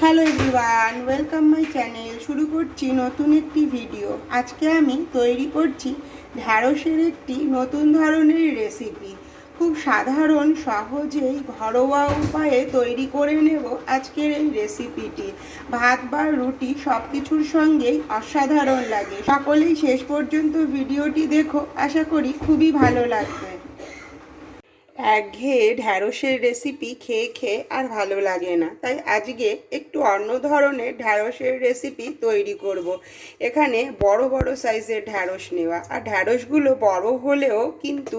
Hello everyone welcome my channel শুরু করছি নতুন একটি ভিডিও আজকে আমি তৈরি করছি ঢ্যাঁড়সের একটি নতুন ধরনের রেসিপি খুব সাধারণ, সহজেই ঘরোয়া উপায়ে তৈরি করে নেব আজকের এই রেসিপিটি ভাত বা রুটি সব কিছুর সঙ্গেই অসাধারণ লাগে। সকলেই শেষ পর্যন্ত ভিডিওটি দেখো। আশা করি খুবই ভালো লাগবে। একঘেয়ে ঢ্যাঁড়সের রেসিপি খেয়ে খেয়ে আর ভালো লাগে না। তাই আজকে একটু অন্য ধরনের ঢ্যাঁড়সের রেসিপি তৈরি করব। এখানে বড় বড় সাইজের ঢ্যাঁড়স নেওয়া। আর ঢ্যাঁড়সগুলো বড় হলেও কিন্তু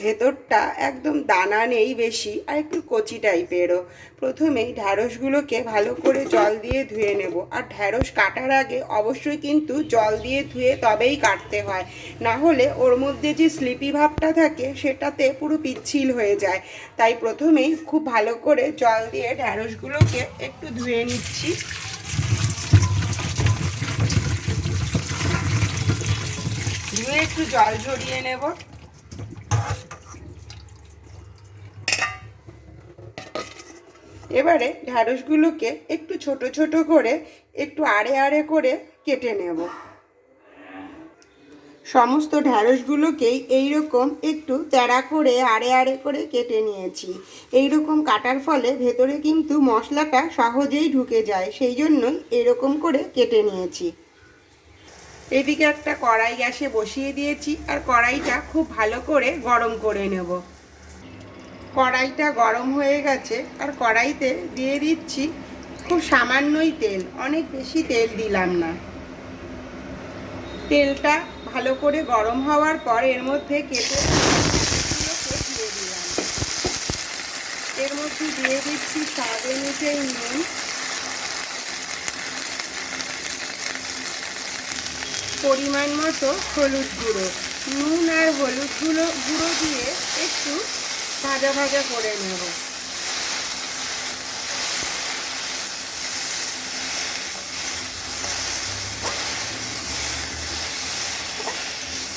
ভেতরটা একদম দানা নেই বেশি আর একটু কচি টাইপেরও প্রথমেই ঢ্যাঁড়সগুলোকে ভালো করে জল দিয়ে ধুয়ে নেব। আর ঢ্যাঁড়স কাটার আগে অবশ্যই কিন্তু জল দিয়ে ধুয়ে তবেই কাটতে হয়। না হলে ওর মধ্যে যে স্লিপি ভাবটা থাকে সেটাতে পুরো পিচ্ছিল হয়ে যায়। তাই প্রথমেই খুব ভালো করে জল দিয়ে ঢ্যাঁড়সগুলোকে একটু ধুয়ে নিচ্ছি। ধুয়ে একটু জল ঝরিয়ে নেব। এবারে ঢ্যাঁড়সগুলোকে একটু ছোট ছোট করে একটু আড়ে আড়ে করে কেটে নেব। সমস্ত ঢ্যাঁড়সগুলোকেই এইরকম একটু তেড়া করে, আড়ে আড়ে করে কেটে নিয়েছি। এই রকম কাটার ফলে ভেতরে কিন্তু মশলাটা সহজেই ঢুকে যায়, সেই জন্যই এরকম করে কেটে নিয়েছি। এদিকে একটা কড়াই গ্যাসে বসিয়ে দিয়েছি আর কড়াইটা খুব ভালো করে গরম করে নেব। কড়াইটা গরম হয়ে গেছে আর কড়াইতে দিয়ে দিচ্ছি খুব সামান্যই তেল, অনেক বেশি তেল দিলাম না। তেলটা ভালো করে গরম হওয়ার পর এর মধ্যে কেটে দিয়ে দিলাম এর মধ্যে দিয়ে দিচ্ছি স্বাদ অনুযায়ী নুন। পরিমাণ মতো হলুদ গুঁড়ো। নুন আর হলুদ গুঁড়ো গুঁড়ো দিয়ে একটু ভাজা ভাজা করে নেব।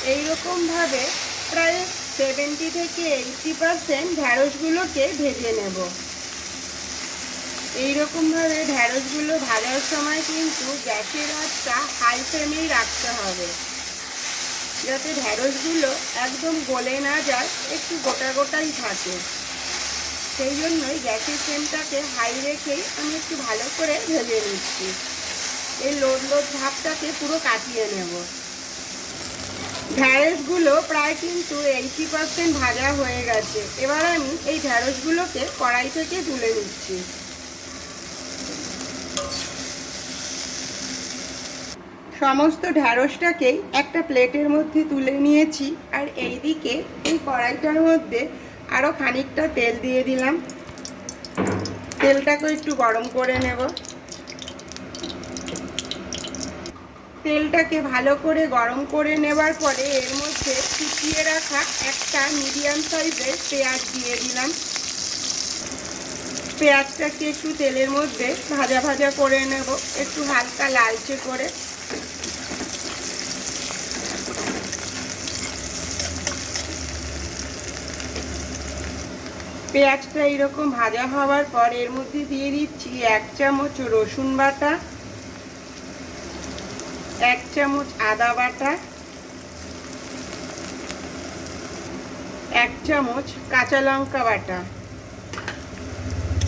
এইরকমভাবে প্রায় সেভেন্টি থেকে এইটি পারসেন্ট ঢ্যাঁড়সগুলোকে ভেজে নেব। এইরকমভাবে ঢ্যাঁড়সগুলো ভাজার সময় কিন্তু গ্যাসের আঁচটা হাই ফ্লেমেই রাখতে হবে। যাতে ঢ্যাঁড়সগুলো একদম গলে না যায়, একটু গোটা গোটাই থাকে। সেই জন্যই গ্যাসের ফ্লেমটাকে হাই রেখেই আমি একটু ভালো করে ভেজে নিচ্ছি। এই লোড লোড ভাবটাকে পুরো কাটিয়ে নেব। ঢ্যাঁড়সগুলো প্রায় কিন্তু এইটি পার্সেন্ট ভাজা হয়ে গেছে। এবার আমি এই ঢ্যাঁড়সগুলোকে কড়াই থেকে তুলে নিচ্ছি। সমস্ত ঢ্যাঁড়সটাকেই একটা প্লেটের মধ্যে তুলে নিয়েছি আর এইদিকে এই কড়াইটার মধ্যে আরও খানিকটা তেল দিয়ে দিলাম। তেলটাকে একটু গরম করে নেব। তেলটাকে ভালো করে গরম করে নেবার পরে এর মধ্যে শুকিয়ে রাখা একটা মিডিয়াম সাইজের পেঁয়াজ দিয়ে দিলাম। পেঁয়াজটাকে একটু তেলের মধ্যে ভাজা ভাজা করে নেব, একটু হালকা লালচে করে। পেঁয়াজটা এরকম ভাজা হওয়ার পর এর মধ্যে দিয়ে দিচ্ছি এক চামচ রসুন বাটা এক চামচ আদা বাটা, এক চামচ কাঁচা লঙ্কা বাটা।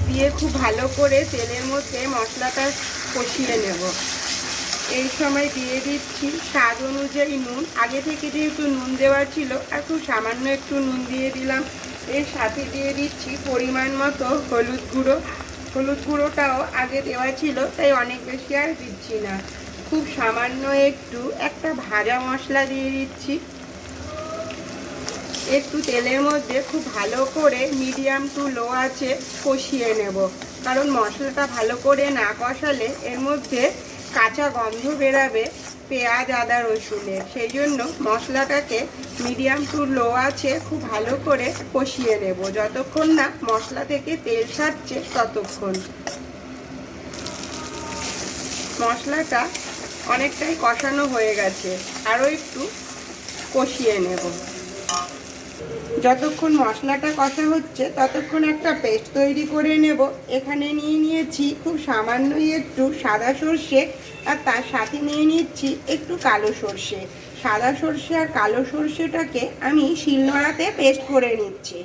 দিয়ে খুব ভালো করে তেলের মধ্যে মশলাটা কষিয়ে নেব। এই সময় দিয়ে দিচ্ছি স্বাদ অনুযায়ী নুন। আগে থেকে যেহেতু নুন দেওয়া ছিল খুব সামান্য একটু নুন দিয়ে দিলাম। এর সাথে দিয়ে দিচ্ছি পরিমাণ মতো হলুদ গুঁড়ো। হলুদ গুঁড়োটাও আগে দেওয়া ছিল, তাই অনেক বেশি আর দিচ্ছি না। খুব সামান্য একটু একটা ভাজা মশলা দিয়ে দিচ্ছি। একটু তেলের মধ্যে খুব ভালো করে মিডিয়াম টু লো আছে কষিয়ে নেব। কারণ মশলাটা ভালো করে না কষালে এর মধ্যে কাঁচা গন্ধ বেরাবে পেঁয়াজ, আদা, রসুনের। সেই জন্য মশলাটাকে মিডিয়াম টু লো আছে খুব ভালো করে কষিয়ে নেব। যতক্ষণ না মশলা থেকে তেল ছাড়ছে ততক্ষণ। মশলাটা অনেকটাই কষানো হয়ে গেছে। আরও একটু কষিয়ে নেব। যতক্ষণ মশলাটা কষা হচ্ছে, ততক্ষণ একটা পেস্ট তৈরি করে নেব। এখানে নিয়ে নিয়েছি খুব সামান্যই একটু সাদা সর্ষে, আর তার সাথে নিয়ে নিচ্ছি একটু কালো সর্ষে। সাদা সর্ষে আর কালো সর্ষেটাকে আমি শিলনোড়াতে পেস্ট করে নিচ্ছি।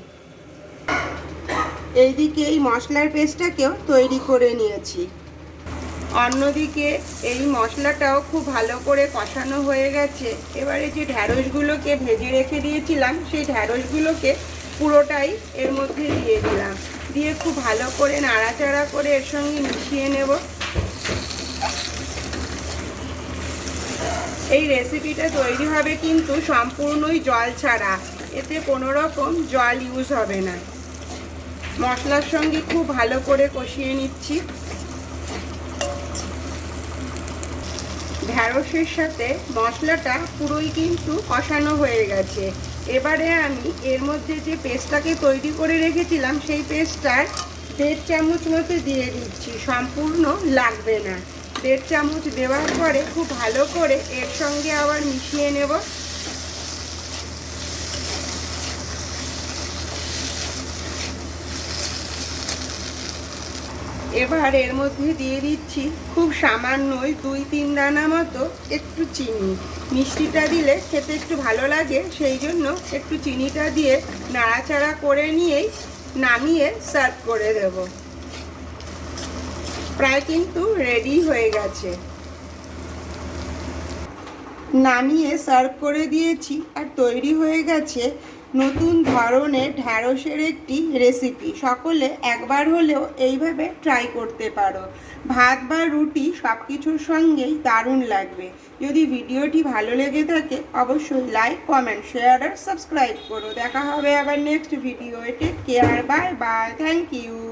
এইদিকে এই মশলার পেস্টটাকেও তৈরি করে নিয়েছি। অন্যদিকে এই মশলাটাও খুব ভালো করে কষানো হয়ে গেছে। এবারে যে ঢ্যাঁড়সগুলোকে ভেজে রেখে দিয়েছিলাম, সেই ঢ্যাঁড়সগুলোকে পুরোটাই এর মধ্যে দিয়ে দিলাম। দিয়ে খুব ভালো করে নাড়াচাড়া করে এর সঙ্গে মিশিয়ে নেব। এই রেসিপিটা তৈরি হবে কিন্তু সম্পূর্ণই জল ছাড়া। এতে কোনো রকম জল ইউজ হবে না। মশলার সঙ্গে খুব ভালো করে কষিয়ে নিচ্ছি। ঢ্যাঁড়সের সাথে মশলাটা পুরোই কিন্তু কষানো হয়ে গেছে। এবারে আমি এর মধ্যে যে পেস্টটাকে তৈরি করে রেখেছিলাম, সেই পেস্টটার দেড় চামচ মতো দিয়ে দিচ্ছি। সম্পূর্ণ লাগবে না। দেড় চামচ দেওয়ার পরে খুব ভালো করে এর সঙ্গে আবার মিশিয়ে নেব। এবার এর মধ্যে দিয়ে দিচ্ছি খুব সামান্যই দুই তিন দানা মতো একটু চিনি। মিষ্টিটা দিলে খেতে একটু ভালো লাগে, সেই জন্য একটু চিনিটা দিয়ে নাড়াচাড়া করে নিয়েই নামিয়ে সার্ভ করে দেব। প্রায় কিন্তু রেডি হয়ে গেছে। নামিয়ে সার্ভ করে দিয়েছি আর তৈরি হয়ে গেছে নতুন ধরনের ঢ্যাঁড়সের একটি রেসিপি সকলে একবার হলেও এইভাবে ট্রাই করতে পারো। ভাত বা রুটি সব কিছুর সঙ্গেই দারুণ লাগবে। যদি ভিডিওটি ভালো লেগে থাকে, অবশ্যই লাইক কমেন্ট শেয়ার আর সাবস্ক্রাইব করো। দেখা হবে আবার next video take care bye bye thank you